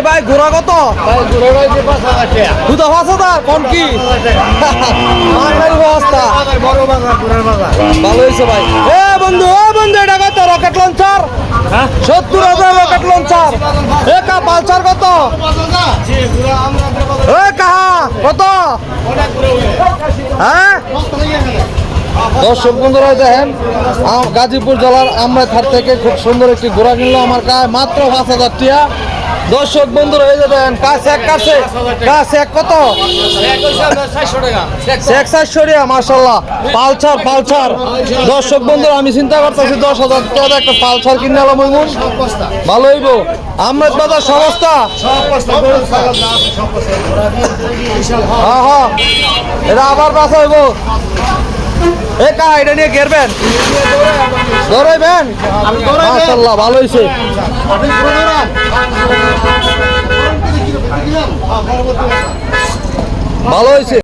ভাই ভাই ঘোড়া কত? দুধা পাঁচ হাজার? কম কি? অবস্থা। ভালো হয়েছে ভাই। এ বন্ধু এ বন্ধু এটা কত রকেট লঞ্চার সত্তর হাজার রকেট লঞ্চার এ কা পালসার কত? এ কাহা কত? হ্যাঁ? দর্শক বন্ধুরা দেখেন গাজীপুর জেলার আমরাথার থেকে খুব সুন্দর একটি ঘোড়া কিনলো আমার কাছে মাত্র পাঁচ হাজার টিয়া। দর্শক বন্ধুরা, এই যে দেখেন, কাছে এক, কাছে। কাছে এক কত? এক বন্ধুরা, আমি চিন্তা দশ হাজার একটা পালসার কিনে ভালো হ্যাঁ হ্যাঁ। আবার বাসা হইব। এ নিয়ে মাশাল্লাহ ভালো হয়েছে ভালো হয়েছে।